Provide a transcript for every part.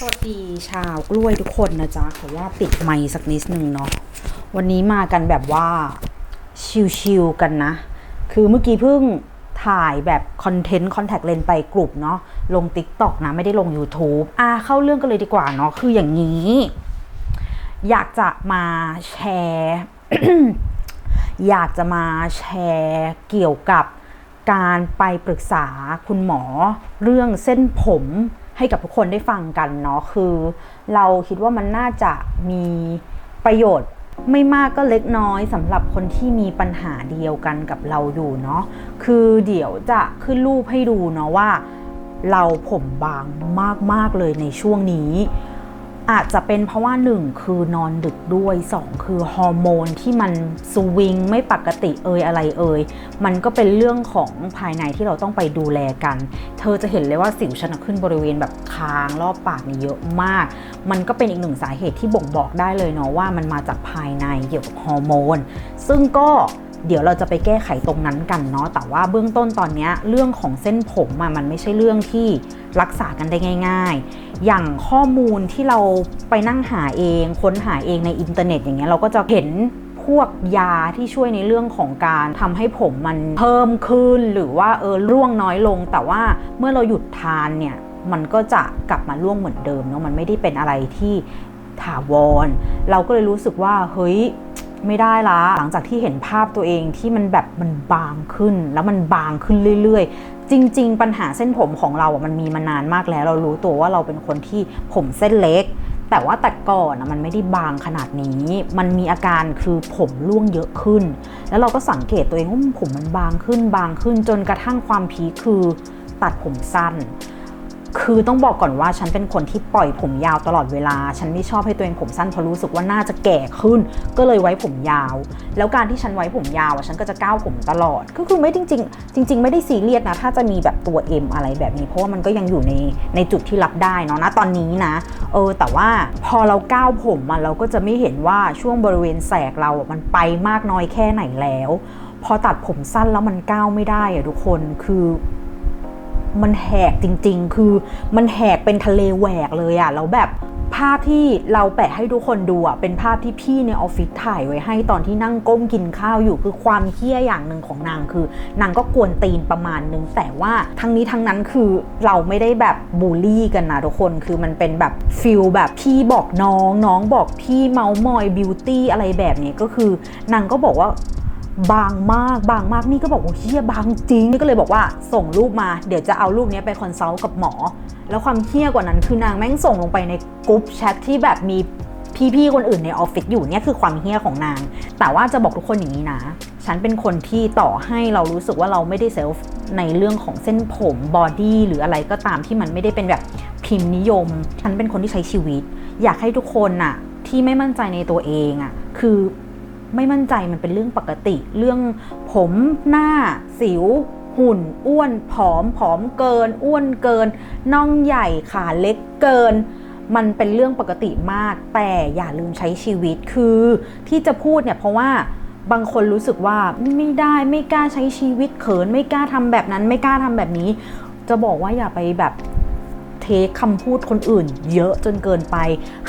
สวัสดีชาวกล้วยทุกคนนะจ๊ะขอว่าปิดไมค์สักนิดนึงเนาะวันนี้มากันแบบว่าชิลๆกันนะ คือเมื่อกี้เพิ่งถ่ายแบบคอนเทนต์คอนแทคเลนไปกลุ่มเนาะลง t ิ k t o k นะไม่ได้ลง YouTube อ่าเข้าเรื่องกันเลยดีกว่าเนาะคืออย่างนี้ อยากจะมาแชร์ อยากจะมาแชร์เกี่ยวกับการไปปรึกษาคุณหมอเรื่องเส้นผม ให้กับทุกคนได้ฟังกันเนาะคือ เราคิดว่ามันน่าจะมีประโยชน์ไม่มากก็เล็กน้อยสำหรับคนที่มีปัญหาเดียวกันกับเราอยู่เนาะคือเดี๋ยวจะขึ้นรูปให้ดูเนาะว่า เราผมบางมากๆเลยในช่วงนี้ อาจจะเป็นเพราะว่า 1 คือนอนดึกด้วย 2 คือฮอร์โมนที่มันสวิงไม่ปกติเอยอะไรเอยมันก็เป็นเรื่องของภายในที่เราต้องไปดูแลกัน เธอจะเห็นเลยว่าสิวฉันนะขึ้นบริเวณแบบคางรอบปากนี่เยอะมาก มันก็เป็นอีกหนึ่งสาเหตุที่บ่งบอกได้เลยเนาะว่ามันมาจากภายในเกี่ยวกับฮอร์โมนซึ่งก็ เดี๋ยวเราจะไปแก้ไขตรงนั้นกันเนาะแต่ว่าเบื้องต้นตอนนี้เรื่องของเส้นผมอะมันไม่ใช่เรื่องที่รักษากันได้ง่าย ๆ อย่างข้อมูลที่เราไปนั่งหาเองค้นหาเองในอินเทอร์เน็ตอย่างเงี้ยเราก็จะเห็นพวกยาที่ช่วยในเรื่องของการทำให้ผมมันเพิ่มขึ้นหรือว่าเออร่วงน้อยลง แต่ว่าเมื่อเราหยุดทานเนี่ยมันก็จะกลับมาร่วงเหมือนเดิมเนาะมันไม่ได้เป็นอะไรที่ถาวร เราก็เลยรู้สึกว่าเฮ้ย ไม่ได้ละ หลังจากที่เห็นภาพตัวเองที่มันแบบมันบางขึ้น แล้วมันบางขึ้นเรื่อยๆ จริง ๆ ปัญหาเส้นผมของเราอะมันมีมานานมากแล้ว เรารู้ตัวว่าเราเป็นคนที่ผมเส้นเล็ก แต่ว่าแต่ก่อนอะมันไม่ได้บางขนาดนี้ มันมีอาการคือผมร่วงเยอะขึ้น แล้วเราก็สังเกตตัวเองว่าผมมันบางขึ้นบางขึ้นจนกระทั่งความพีคคือตัดผมสั้น คือต้องบอกก่อนว่าฉันเป็นคนที่ปล่อยผมยาวตลอดเวลา ฉันไม่ชอบให้ตัวเองผมสั้นเพราะรู้สึกว่าน่าจะแก่ขึ้น ก็เลยไว้ผมยาว แล้วการที่ฉันไว้ผมยาวอะฉันก็จะก้าวผมตลอด ก็คือไม่จริง ๆ จริง ๆ ไม่ได้ซีเรียสนะ ถ้าจะมีแบบตัว M อะไรแบบนี้ เพราะว่ามันก็ยังอยู่ในในจุดที่รับได้เนาะนะตอนนี้นะ เออ แต่ว่าพอเราก้าวผมมันเราก็จะไม่เห็นว่าช่วงบริเวณแสกเราอะมันไปมากน้อยแค่ไหนแล้ว พอตัดผมสั้นแล้วมันก้าวไม่ได้อะทุกคนคือ มันแหกจริง ๆ คือมันแหกเป็นทะเลแหวกเลยอะแล้วแบบภาพที่เราแปะให้ทุกคนดูอะเป็นภาพที่พี่ในออฟฟิศถ่ายไว้ให้ตอนที่นั่งก้มกินข้าวอยู่คือความเคี้ยอย่างหนึ่งของนางคือนางก็กวนตีนประมาณนึง แต่ว่าทั้งนี้ทั้งนั้นคือเราไม่ได้แบบบูลลี่กันนะทุกคนคือมันเป็นแบบฟิลแบบพี่บอกน้องน้องบอกพี่เมาส์มอยบิวตี้อะไรแบบนี้ก็คือนางก็บอกว่า บางมากบางมากนี่ก็บอกว่าเฮียบางจริงนี่ก็เลยบอกว่าส่งรูปมาเดี๋ยวจะเอารูปนี้ไปคอนซัลท์กับหมอ แล้วความเฮี้ยกว่านั้นคือนางแม่งส่งลงไปในกรุ๊ปแชทที่แบบมีพี่ๆคนอื่นในออฟฟิศอยู่เนี่ยคือความเฮี้ยของนาง แต่ว่าจะบอกทุกคนอย่างนี้นะ ฉันเป็นคนที่ต่อให้เรารู้สึกว่าเราไม่ได้เซลฟ์ในเรื่องของเส้นผมบอดี้หรืออะไรก็ตามที่มันไม่ได้เป็นแบบพิมพ์นิยม ฉันเป็นคนที่ใช้ชีวิต อยากให้ทุกคนน่ะที่ไม่มั่นใจในตัวเองอะคือ ไม่มั่นใจมันเป็นเรื่องปกติ เรื่องผมหน้าสิว หุ่น อ้วนผอมผอมเกิน อ้วนเกินน่องใหญ่ขาเล็กเกิน มันเป็นเรื่องปกติมาก แต่อย่าลืมใช้ชีวิตคือที่จะพูดเนี่ยเพราะว่าบางคนรู้สึกว่าไม่ได้ไม่กล้าใช้ชีวิตเขิน ไม่กล้าทำแบบนั้น ไม่กล้าทำแบบนี้ จะบอกว่าอย่าไปแบบ เทคคำพูดคนอื่น เยอะจนเกินไป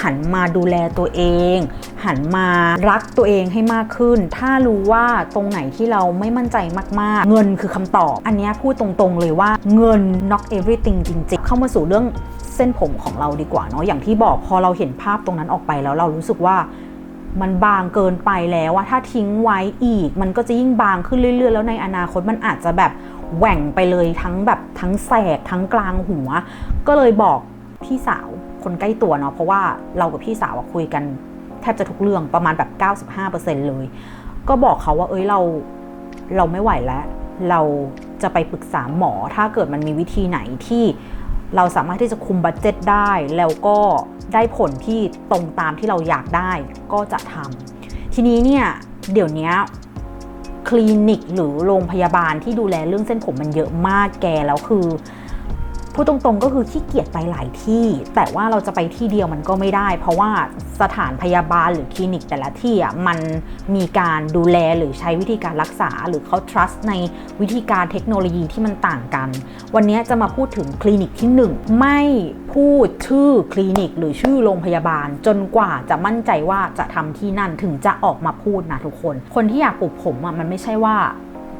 หันมาดูแลตัวเอง หันมารักตัวเองให้มากขึ้น ถ้ารู้ว่าตรงไหนที่เราไม่มั่นใจมากๆ เงินคือคำตอบ อันนี้พูดตรงๆเลยว่าเงิน not everything จริง ๆ เข้ามาสู่เรื่องเส้นผมของเราดีกว่าเนาะอย่างที่บอกพอเราเห็นภาพตรงนั้นออกไปแล้วเรารู้สึกว่ามันบางเกินไปแล้วว่าถ้าทิ้งไว้อีก มันก็จะยิ่งบางขึ้นเรื่อย ๆ แล้วในอนาคตมันอาจจะแบบ แหว่งไปเลยทั้งแบบทั้งแสกทั้งกลางหัว ก็เลยบอกพี่สาวคนใกล้ตัวเนาะเพราะว่าเรากับพี่สาวคุยกันแทบจะทุกเรื่องประมาณแบบ 95%เลย ก็บอกเขาว่าเอ้ยเราเราไม่ไหวแล้ว เราจะไปปรึกษาหมอถ้าเกิดมันมีวิธีไหนที่เราสามารถที่จะคุมบัตเจ็ตได้ แล้วก็ได้ผลที่ตรงตามที่เราอยากได้ก็จะทำทีนี้เนี่ยเดี๋ยวนี้ ลินิกหรือโรงพยาบาลที่ดูแลเรื่องเส้นผมมันเยอะมากแกแล้วคือ พูดตรงๆก็คือขี้เกียจไปหลายที่ แต่ว่าเราจะไปที่เดียวมันก็ไม่ได้ เพราะว่าสถานพยาบาลหรือคลินิกแต่ละที่อะมันมีการดูแลหรือใช้วิธีการรักษา หรือเขา trust ในวิธีการเทคโนโลยีที่มันต่างกัน วันนี้จะมาพูดถึงคลินิกที่หนึ่งไม่พูดชื่อคลินิก หรือชื่อโรงพยาบาล จนกว่าจะมั่นใจว่าจะทำที่นั่นถึงจะออกมาพูดนะทุกคน คนที่อยากปลูกผมอะมันไม่ใช่ว่า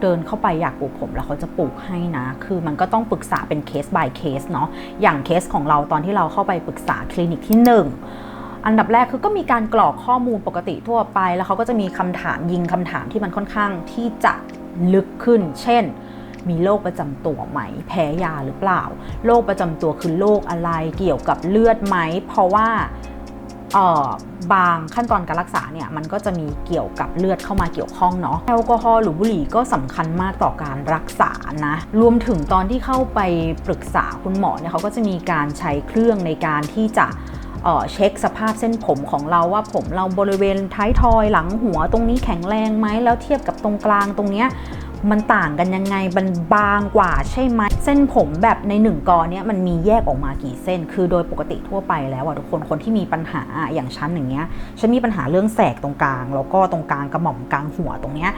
เดินเข้าไปอยากปลูกผมแล้วเขาจะปลูกให้นะ คือมันก็ต้องปรึกษาเป็นเคส by เคสเนาะ อย่างเคสของเราตอนที่เราเข้าไปปรึกษาคลินิกที่ 1 อันดับแรกคือก็มีการกรอกข้อมูลปกติทั่วไป แล้วเขาก็จะมีคำถามยิงคำถามที่มันค่อนข้างที่จะลึกขึ้น เช่นมีโรคประจำตัวไหม แพ้ยาหรือเปล่า โรคประจำตัวคือโรคอะไร เกี่ยวกับเลือดไหม เพราะว่า บางขั้นตอนการรักษาเนี่ยมันก็จะมีเกี่ยวกับเลือดเข้ามาเกี่ยวข้องเนาะแอลกอฮอล์หรือบุหรี่ก็สำคัญมากต่อการรักษานะรวมถึงตอนที่เข้าไปปรึกษาคุณหมอเนี่ยเขาก็จะมีการใช้เครื่องในการที่จะเช็คสภาพเส้นผมของเราว่าผมเราบริเวณท้ายทอยหลังหัวตรงนี้แข็งแรงไหมแล้วเทียบกับตรงกลางตรงเนี้ย มันต่างกันยังไงมันบางกว่าใช่ไหมเส้นผมแบบในหนึ่งกอเนี้ยมันมีแยกออกมากี่เส้น คือโดยปกติทั่วไปแล้วอะทุกคนคนที่มีปัญหาอย่างฉันอย่างเงี้ยฉันมีปัญหาเรื่องแสกตรงกลาง แล้วก็ตรงกลางกระหม่อมกลางหัวตรงเนี้ย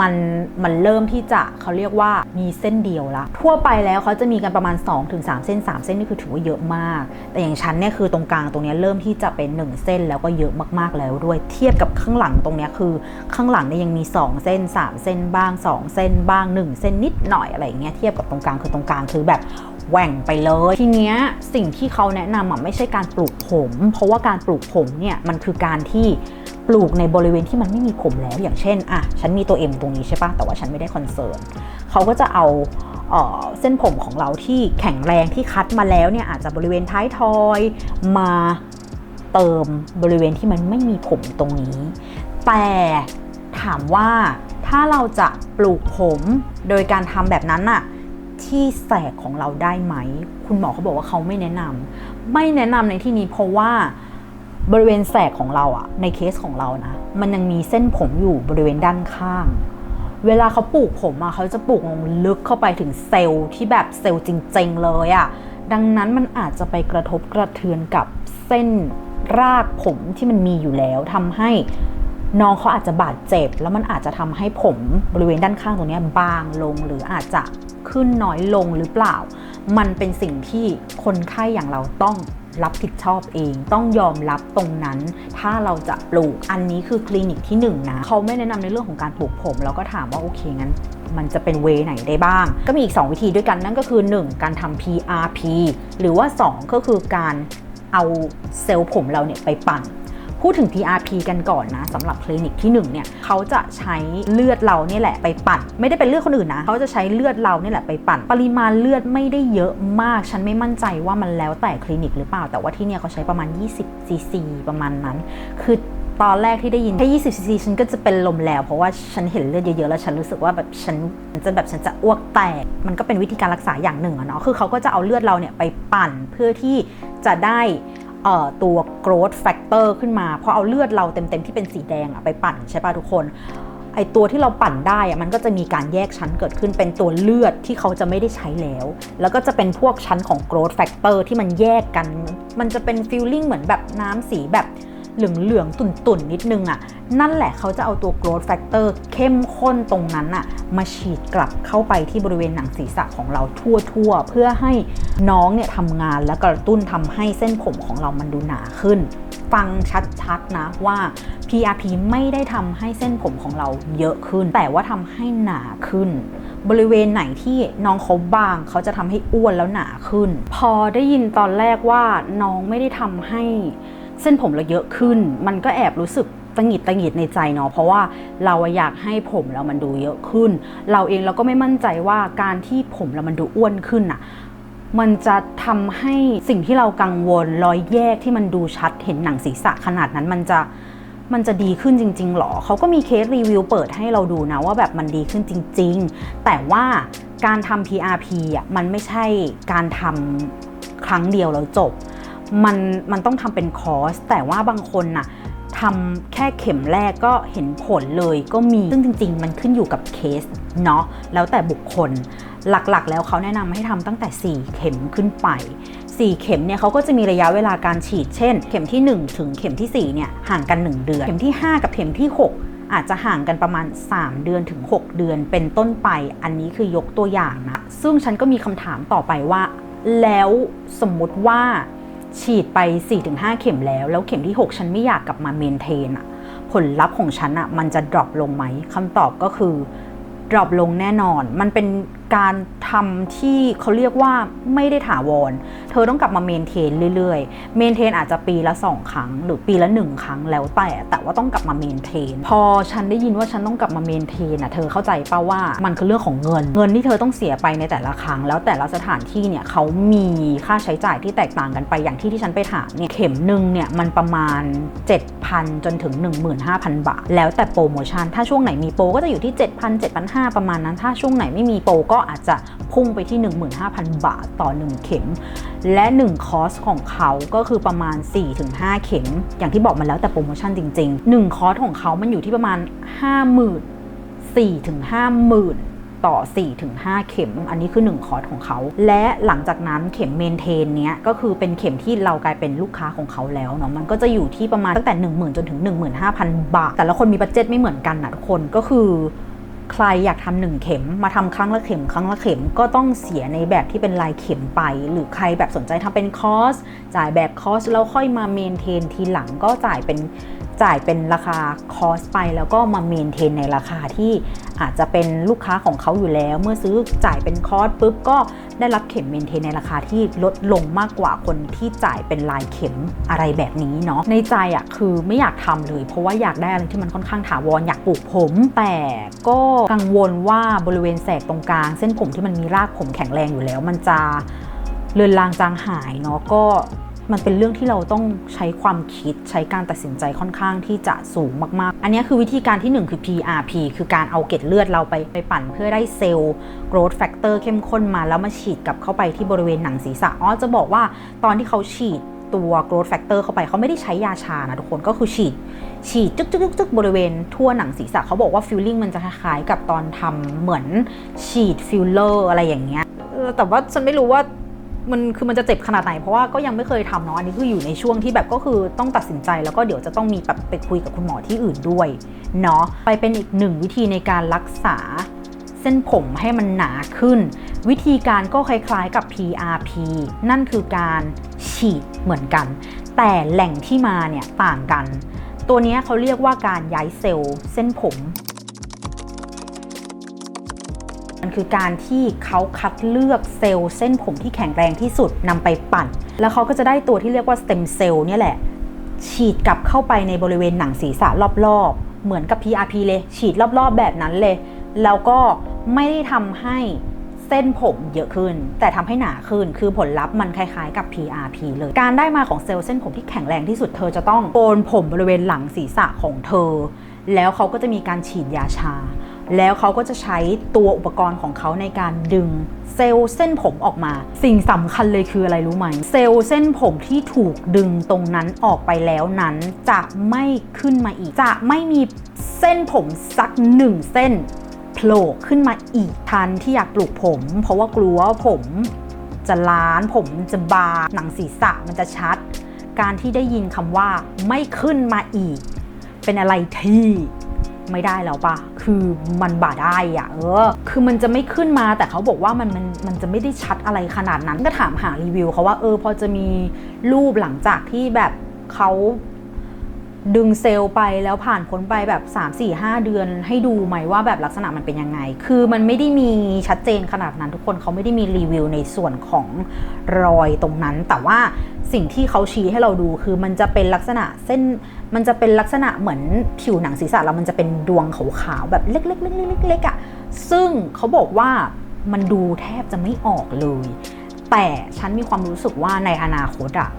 มันมันเริ่มที่จะเขาเรียกว่ามีเส้นเดียวละทั่วไปแล้วเขาจะมีกันประมาณ 2-3 เส้น 3 เส้นนี่คือถือว่าเยอะมาก แต่อย่างฉันเนี่ยคือตรงกลางตรงเนี้ยเริ่มที่จะเป็น 1 เส้นแล้วก็เยอะมากๆแล้วด้วยเทียบกับข้างหลังตรงเนี้ยคือ ข้างหลังเนี่ยยังมี 2 เส้น 3 เส้นบ้าง 2เส้นบ้าง 1 เส้นนิดหน่อยอะไรเงี้ยเทียบกับตรงกลางคือตรงกลางคือแบบแหว่งไปเลย ทีเนี้ยสิ่งที่เขาแนะนำอะไม่ใช่การปลูกผม เพราะว่าการปลูกผมเนี่ยมันคือการที่ปลูกในบริเวณที่มันไม่มีผมแล้ว อย่างเช่นอะฉันมีตัว M ตรงนี้ใช่ปะแต่ว่าฉันไม่ได้คอนเซิร์นเขาก็จะเอาเออเส้นผมของเราที่แข็งแรงที่คัดมาแล้วเนี่ยอาจจะบริเวณท้ายทอยมาเติมบริเวณที่มันไม่มีผมตรงนี้ แต่ถามว่า ถ้าเราจะปลูกผมโดยการทำแบบนั้นน่ะที่แสกของเราได้ไหม คุณหมอเขาบอกว่าเขาไม่แนะนำไม่แนะนำในที่นี้เพราะว่าบริเวณแสกของเราอะในเคสของเรานะ มันยังมีเส้นผมอยู่บริเวณด้านข้าง เวลาเขาปลูกผมอะเขาจะปลูกลงลึกเข้าไปถึงเซลล์ที่แบบเซลล์จริงๆเลยอะดังนั้นมันอาจจะไปกระทบกระเทือนกับเส้นรากผมที่มันมีอยู่แล้วทำให้ น้องเขาอาจจะบาดเจ็บ แล้วมันอาจจะทำให้ผมบริเวณด้านข้างตรงนี้บางลงหรืออาจจะขึ้นน้อยลงหรือเปล่า มันเป็นสิ่งที่คนไข้อย่างเราต้องรับผิดชอบเอง ต้องยอมรับตรงนั้น ถ้าเราจะปลูกอันนี้คือคลินิกที่หนึ่งนะเขาไม่แนะนำในเรื่องของการปลูกผม เราก็ถามว่าโอเคงั้น มันจะเป็นเวไหนได้บ้าง ก็มีอีก 2 วิธีด้วยกันนั่นก็คือ 1 การทำ PRP หรือว่า 2 ก็คือการเอาเซลล์ผมเราเนี่ยไปปั่น พูดถึง PRP กันก่อนนะสำหรับคลินิกที่1เนี่ยเขาจะใช้เลือดเราเนี่ยแหละไปปั่น ไม่ได้เป็นเลือดคนอื่นนะเขาจะใช้เลือดเราเนี่ยแหละไปปั่น ปริมาณเลือดไม่ได้เยอะมาก ฉันไม่มั่นใจว่ามันแล้วแต่คลินิกหรือเปล่า แต่ว่าที่เนี่ยเขาใช้ประมาณ 20 ซีซีประมาณนั้น คือตอนแรกที่ได้ยินแค่20ซีซีฉันก็จะเป็นลมแล้ว เพราะว่าฉันเห็นเลือดเยอะๆ แล้วฉันรู้สึกว่าแบบฉันจะแบบฉันจะอ้วกแตก มันก็เป็นวิธีการรักษาอย่างหนึ่งอะเนาะคือเขาก็จะเอาเลือดเราเนี่ยไปปั่นเพื่อที่จะได้ ตัว growth factor ขึ้นมา เพราะเอาเลือดเราเต็มๆ ที่เป็นสีแดงอะไปปั่นใช่ป่ะทุกคน ไอตัวที่เราปั่นได้อะมันก็จะมีการแยกชั้นเกิดขึ้นเป็นตัวเลือดที่เขาจะไม่ได้ใช้แล้ว แล้วก็จะเป็นพวกชั้นของ growth factor ที่มันแยกกัน มันจะเป็น feeling เหมือนแบบน้ำสีแบบ เหลืองๆ ตุ่นๆ นิดนึงอะนั่นแหละเขาจะเอาตัว growth factor เข้มข้นตรงนั้นอะมาฉีดกลับเข้าไปที่บริเวณหนังศีรษะของเราทั่วๆ เพื่อให้น้องเนี่ยทำงานและกระตุ้นทำให้เส้นผมของเรามันดูหนาขึ้น ฟังชัดๆ นะว่า PRP ไม่ได้ทำให้เส้นผมของเราเยอะขึ้น แต่ว่าทำให้หนาขึ้นบริเวณไหนที่น้องเขาบางเขาจะทำให้อ้วนแล้วหนาขึ้น พอได้ยินตอนแรกว่าน้องไม่ได้ทำให้ เส้นผมเราเยอะขึ้น มันก็แอบรู้สึกตังหิดตังหิดในใจเนาะเพราะว่าเราอยากให้ผมเรามันดูเยอะขึ้น เราเองเราก็ไม่มั่นใจว่าการที่ผมเรามันดูอ้วนขึ้นอะมันจะทำให้สิ่งที่เรากังวลรอยแยกที่มันดูชัดเห็นหนังศีรษะขนาดนั้นมันจะมันจะดีขึ้นจริงๆหรอ เขาก็มีเคสรีวิวเปิดให้เราดูนะว่าแบบมันดีขึ้นจริง ๆ แต่ว่าการทำ PRP อะมันไม่ใช่การทำครั้งเดียวแล้วจบ มันมันต้องทำเป็นคอร์ส แต่ว่าบางคนน่ะทำแค่เข็มแรกก็เห็นผลเลยก็มีซึ่งจริง ๆ มันขึ้นอยู่กับเคสเนาะแล้วแต่บุคคลหลักๆ แล้วเขาแนะนำให้ทำตั้งแต่ 4 เข็มขึ้นไป 4 เข็มเนี่ยเขาก็จะมีระยะเวลาการฉีด เช่น เข็มที่ 1 ถึงเข็มที่ 4 เนี่ยห่างกัน 1 เดือน เข็มที่ 5 กับเข็มที่ 6อาจจะห่างกันประมาณ 3 เดือนถึง 6 เดือนเป็นต้นไป อันนี้คือยกตัวอย่างนะ ซึ่งฉันก็มีคำถามต่อไปว่า แล้วสมมติว่า ฉีดไป 4-5 เข็มแล้ว แล้วเข็มที่ 6 ฉันไม่อยากกลับมาเมนเทนอะผลลัพธ์ของฉันอะมันจะดรอปลงไหมคำตอบก็คือดรอปลงแน่นอน มันเป็น การทำที่เขาเรียกว่าไม่ได้ถาวร เธอต้องกลับมาเมนเทนเรื่อยๆ เมนเทนอาจจะปีละ 2 ครั้ง หรือปีละ 1 ครั้งแล้วแต่ แต่ว่าต้องกลับมาเมนเทน พอฉันได้ยินว่าฉันต้องกลับมาเมนเทนอะ เธอเข้าใจป่าว่ามันคือเรื่องของเงิน เงินที่เธอต้องเสียไปในแต่ละครั้ง แล้วแต่ละสถานที่เนี่ยเขามีค่าใช้จ่ายที่แตกต่างกันไป อย่างที่ที่ฉันไปถามเนี่ย เข็มหนึ่งเนี่ยมันประมาณ 7,000 จนถึง 15,000 บาท แล้วแต่โปรโมชั่น ถ้าช่วงไหนมีโปรก็จะอยู่ที่ 7,000 7,500 ประมาณนั้น ถ้าช่วงไหนไม่มีโปรก็อาจจะพุ่งไปที่ 15,000 บาทต่อ 1 เข็ม และ 1 คอร์สของเขาก็คือประมาณ 4-5 เข็ม อย่างที่บอกมาแล้วแต่โปรโมชั่นจริง ๆ 1 คอร์สของเขามันอยู่ที่ประมาณ 50,000 4-50,000ต่อ 4-5 เข็ม อันนี้คือ 1 คอร์สของเขา และหลังจากนั้นเข็มเมนเทนเนี้ยก็คือเป็นเข็มที่เรากลายเป็นลูกค้าของเขาแล้วเนาะ มันก็จะอยู่ที่ประมาณตั้งแต่ 10,000 จนถึง 15,000 บาท แต่ละคนมีบัตเจ็ตไม่เหมือนกันนะทุกคน ก็คือ ใครอยากทำหนึ่งเข็มมาทำครั้งละเข็ม ครั้งละเข็มก็ต้องเสียในแบบที่เป็นลายเข็มไป หรือใครแบบสนใจทำเป็นคอสจ่ายแบบคอสแล้วค่อยมาเมนเทนทีหลังก็จ่ายเป็นจ่ายเป็นราคาคอสไปแล้วก็มาเมนเทนในราคาที่อาจจะเป็นลูกค้าของเขาอยู่แล้ว เมื่อซื้อจ่ายเป็นคอสปุ๊บก็ได้รับเข็มเมนเทนในราคาที่ลดลงมากกว่าคนที่จ่ายเป็นลายเข็มอะไรแบบนี้เนาะในใจอะ่ะคือไม่อยากทำเลย เพราะว่าอยากได้อะไรที่มันค่อนข้างถาวรอยากปลูกผม แต่ก็กังวลว่าบริเวณแสกตรงกลาง เส้นผมที่มันมีรากผมแข็งแรงอยู่แล้ว มันจะเลือนลางจางหายเนาะก็ มันเป็นเรื่องที่เราต้องใช้ความคิดใช้การตัดสินใจค่อนข้างที่จะสูงมากๆ อันนี้คือวิธีการที่ 1 คือ PRP คือการเอาเกล็ดเลือดเราไปไปปั่นเพื่อได้เซลล์ growth factor เข้มข้นมาแล้วมาฉีดกับเข้าไปที่บริเวณหนังศีรษะอ๋อจะบอกว่าตอนที่เขาฉีดตัว growth factor เข้าไปเขาไม่ได้ใช้ยาชานะทุกคนก็คือฉีด ฉีดจึ๊กจึ๊กจึ๊กบริเวณทั่วหนังศีรษะเขาบอกว่าฟิลลิ่งมันจะคล้ายๆกับตอนทำเหมือนฉีดฟิลเลอร์อะไรอย่างเงี้ยแต่ว่าฉันไม่รู้ว่า มันคือมันจะเจ็บขนาดไหนเพราะว่าก็ยังไม่เคยทำเนาะอันนี้คืออยู่ในช่วงที่แบบก็คือต้องตัดสินใจแล้วก็เดี๋ยวจะต้องมีแบบไปคุยกับคุณหมอที่อื่นด้วยเนาะไปเป็นอีกหนึ่งวิธีในการรักษาเส้นผมให้มันหนาขึ้น วิธีการก็คล้ายๆกับ PRP นั่นคือการฉีดเหมือนกัน แต่แหล่งที่มาเนี่ยต่างกัน ตัวนี้เขาเรียกว่าการย้ายเซลล์เส้นผม มันคือการที่เขาคัดเลือกเซลล์เส้นผมที่แข็งแรงที่สุดนำไปปั่น แล้วเขาก็จะได้ตัวที่เรียกว่าสเต็มเซลล์เนี่ยแหละ ฉีดกลับเข้าไปในบริเวณหนังศีรษะรอบๆ เหมือนกับ PRP เลย ฉีดรอบๆแบบนั้นเลย แล้วก็ไม่ได้ทำให้เส้นผมเยอะขึ้น แต่ทำให้หนาขึ้นคือผลลัพธ์มันคล้ายๆกับ PRP เลย การได้มาของเซลล์เส้นผมที่แข็งแรงที่สุดเธอจะต้องโกนผมบริเวณหลังศีรษะของเธอ แล้วเขาก็จะมีการฉีดยาชา แล้วเขาก็จะใช้ตัวอุปกรณ์ของเขาในการดึงเซลล์เส้นผมออกมา สิ่งสำคัญเลยคืออะไรรู้ไหม เซลล์เส้นผมที่ถูกดึงตรงนั้นออกไปแล้วนั้น จะไม่ขึ้นมาอีก จะไม่มีเส้นผมสักหนึ่งเส้นโผล่ขึ้นมาอีกทันที่อยากปลูกผม เพราะว่ากลัวว่าผมจะล้านผมจะบางหนังศีรษะมันจะชัด การที่ได้ยินคำว่าไม่ขึ้นมาอีก เป็นอะไรที่ ไม่ได้แล้วปะคือมันบ่าได้อะเออ คือมันจะไม่ขึ้นมาแต่เขาบอกว่ามันมันมันจะไม่ได้ชัดอะไรขนาดนั้นก็ถามหารีวิวเขาว่าเออพอจะมีรูปหลังจากที่แบบเขา ดึงเซลล์ไปแล้วผ่านพ้นไปแบบ 3 4 5 เดือน ให้ดูไหมว่าแบบลักษณะมันเป็นยังไง คือมันไม่ได้มีชัดเจนขนาดนั้นทุกคนเขาไม่ได้มีรีวิวในส่วนของรอยตรงนั้น แต่ว่าสิ่งที่เขาชี้ให้เราดูคือมันจะเป็นลักษณะเส้นมันจะเป็นลักษณะเหมือนผิวหนังศีรษะเรามันจะเป็นดวงขาวๆแบบเล็กๆๆๆๆอะซึ่งเขาบอกว่ามันดูแทบจะไม่ออกเลย แต่ฉันมีความรู้สึกว่าในอนาคตอะ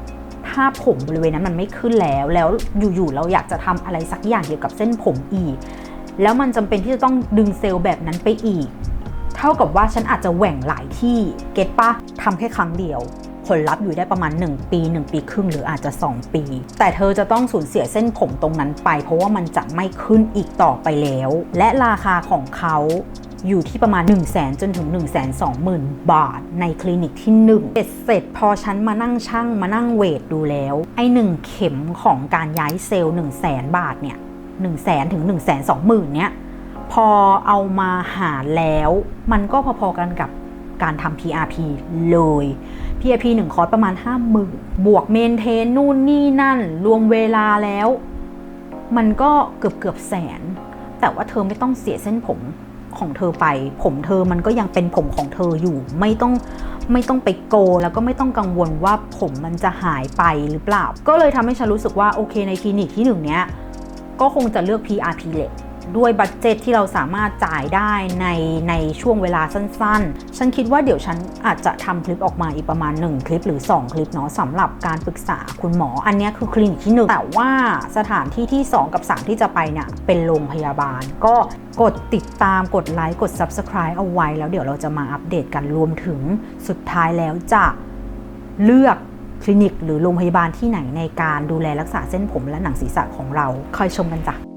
ถ้าผมบริเวณนั้นมันไม่ขึ้นแล้ว แล้วอยู่ๆเราอยากจะทำอะไรสักอย่างเกี่ยวกับเส้นผมอีก แล้วมันจำเป็นที่จะต้องดึงเซลล์แบบนั้นไปอีก เท่ากับว่าฉันอาจจะแหว่งหลายที่เก็ตปะทำแค่ครั้งเดียวผลลัพธ์อยู่ได้ประมาณ 1 ปี 1 ปีครึ่งหรืออาจจะ 2 ปี แต่เธอจะต้องสูญเสียเส้นผมตรงนั้นไป เพราะว่ามันจะไม่ขึ้นอีกต่อไปแล้ว และราคาของเขา อยู่ที่ประมาณ 1 0 0 0 0แสนจนถึง 1 2 0 0 0 0 บาท ในคลินิกที่ 1 เสร็จเสร็จพอฉันมานั่งชั่งมานั่งเวทดูแล้ว ไอ้หนึ่งเข็มของการย้ายเซลล์1 0 0 0 0แสนบาทเนี่ย1 0 0 0 0แสนถึง 1 2 0 0 0 0 เนี่ยพอเอามาหารแล้ว มันก็พอๆกันกับการทำ PRP เลย PRP 1 คอร์สประมาณ5 0 0 0บวกเมนเทนนู่นนี่นั่น รวมเวลาแล้ว มันก็เกือบเกือบแสน แต่ว่าเธอไม่ต้องเสียเส้นผม ของเธอไป ผมเธอมันก็ยังเป็นผมของเธออยู่ ไม่ต้องไม่ต้องไปโก แล้วก็ไม่ต้องกังวลว่าผมมันจะหายไปหรือเปล่า ก็เลยทำให้ฉันรู้สึกว่าโอเคในคลินิกที่หนึ่งเนี้ยก็คงจะเลือก PRP แหละ ด้วยบัตเจ็ตที่เราสามารถจ่ายได้ในในช่วงเวลาสั้นๆ ฉันคิดว่าเดี๋ยวฉันอาจจะทำคลิปออกมาอีกประมาณ 1 คลิปหรือ 2 คลิปเนาะสำหรับการปรึกษาคุณหมอ อันนี้คือคลินิกที่ 1 แต่ว่าสถานที่ที่ 2 กับ 3 ที่จะไปเนี่ยเป็นโรงพยาบาล ก็กดติดตามกดไลค์กด Subscribe เอาไว้ แล้วเดี๋ยวเราจะมาอัปเดตกันรวมถึงสุดท้ายแล้วจะเลือกคลินิกหรือโรงพยาบาลที่ไหนในการดูแลรักษาเส้นผมและหนังศีรษะของเราคอยชมกันจ้ะ